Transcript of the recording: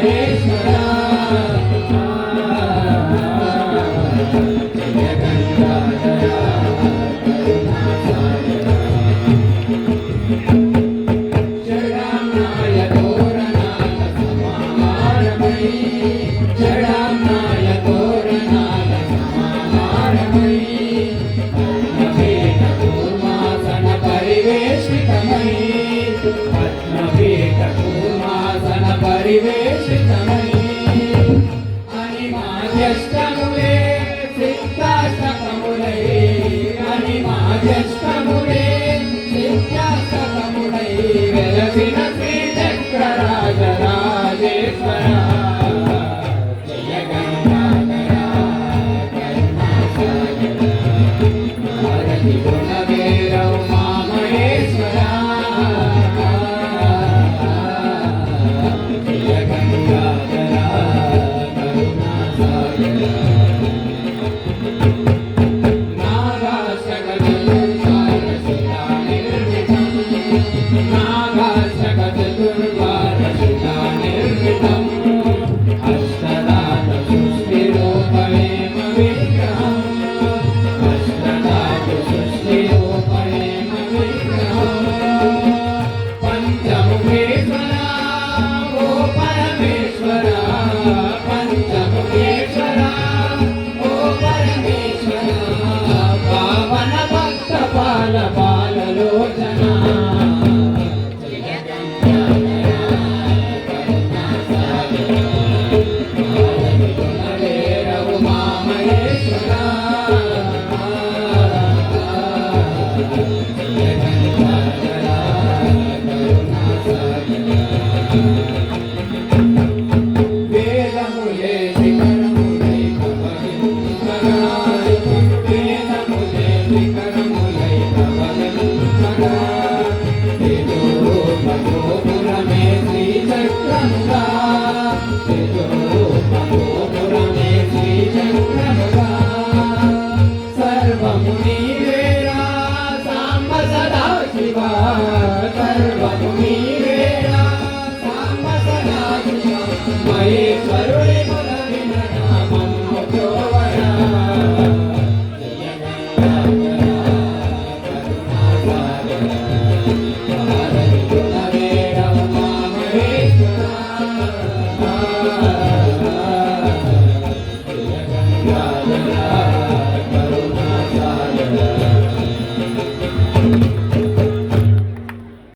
Krishna. పరివేషితమై అని మాధ్యష్టములే సిద్ధాస్తకములై అని మాధ్యష్టములే సిద్ధాస్తకములై Yeah.